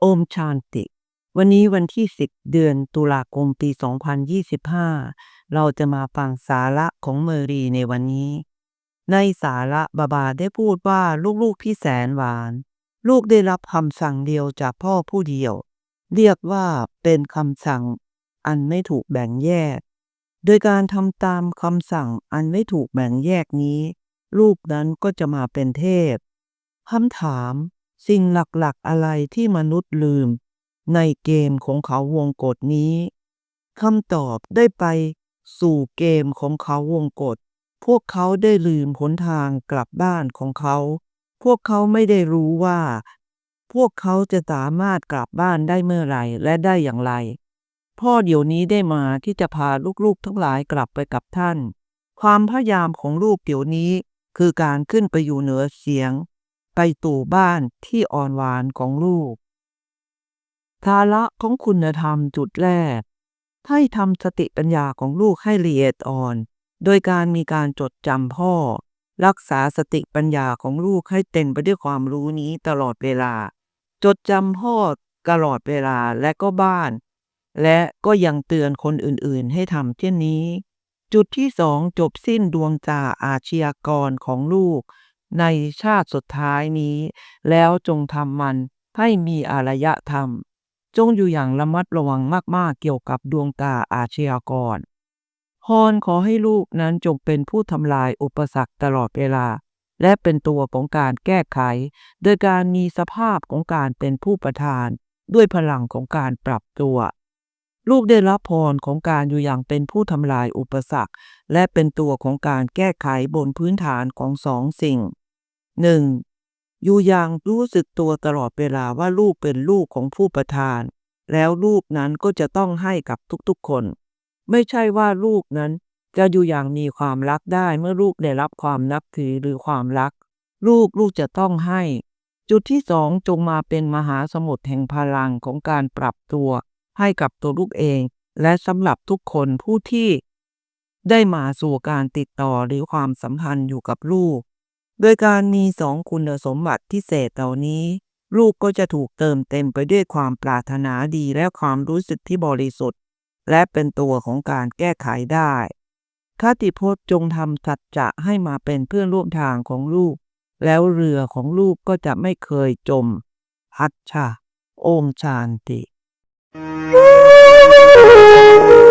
โอมชานติ วันนี้วันที่ 10 เดือนตุลาคมปี 2025 เราจะมาฟังสาระของเมอรีในวันนี้ ในสาระบาบาได้พูดว่าลูกๆที่แสนหวาน ลูกได้รับคำสั่งเดียวจากพ่อผู้เดียว เรียกว่าเป็นคำสั่งอันไม่ถูกแบ่งแยก โดยการทำตามคำสั่งอันไม่ถูกแบ่งแยกนี้ ลูกนั้นก็จะมาเป็นเทพคำถาม สิ่งหลักๆอะไรที่มนุษย์ลืม ในเกมของเขาวงกฏนี้คำตอบได้ไปสู่เกมของเขาวงกฏพวกเขาได้ลืมหนทางกลับบ้านของเขา พวกเขาไม่ได้รู้ว่า พวกเขาจะสามารถกลับบ้านได้เมื่อไรและได้อย่างไร พ่อเดี๋ยวนี้ได้มาที่จะพาลูกๆทั้งหลายกลับไปกับท่าน ความพยายามของลูกเดี๋ยวนี้คือการขึ้นไปอยู่เหนือเสียง ไปตู่บ้านที่อ่อนหวานของลูก ภาระของคุณธรรมจุดแรก ให้ทำสติปัญญาของลูกให้ละเอียดอ่อน โดยการมีการจดจำพ่อ รักษาสติปัญญาของลูกให้เต็มไปด้วยความรู้นี้ตลอดเวลา จดจำพ่อตลอดเวลาและก็บ้าน และก็ยังเตือนคนอื่นๆ ให้ทำเช่นนี้ จุดที่สองจบสิ้นดวงตาอาชญากรของลูก ในชาติสุดท้ายนี้ แล้วจงทำมันให้มีอารยธรรม จงอยู่อย่างระมัดระวังมากๆเกี่ยวกับดวงตาอาชญากรพรขอให้ลูกนั้นจงเป็นผู้ทำลายอุปสรรคตลอดเวลา และเป็นตัวของการแก้ไข โดยการมีสภาพของการเป็นผู้ประทาน ด้วยพลังของการปรับตัว ลูกได้รับพรของการอยู่อย่างเป็นผู้ทำลายอุปสรรค และเป็นตัวของการแก้ไขบนพื้นฐานของสองสิ่ง 1. อยู่อย่างรู้สึกตัวตลอดเวลาว่าลูกเป็นลูกของผู้ประทาน แล้วลูกนั้นก็จะต้องให้กับทุกๆคน ไม่ใช่ว่าลูกนั้นจะอยู่อย่างมีความรักได้เมื่อลูกได้รับความนับถือหรือความรัก ลูกลูกจะต้องให้ จุดที่สองจงมาเป็นมหาสมุทรแห่งพลังของการปรับตัว ให้กับตัวลูกเอง และสำหรับทุกคนผู้ที่ ได้มาสู่การติดต่อหรือความสัมพันธ์อยู่กับลูก โดยการมีสองคุณสมบัติพิเศษเหล่านี้ ลูกก็จะถูกเติมเต็มไปด้วยความปรารถนาดีและความรู้สึกที่บริสุทธิ์ และเป็นตัวของการแก้ไขได้คติพจน์จงทำสัจจะให้มาเป็นเพื่อนร่วมทางของลูก แล้วเรือของลูกก็จะไม่เคยจมพัชชา โอมชานติ Thank you.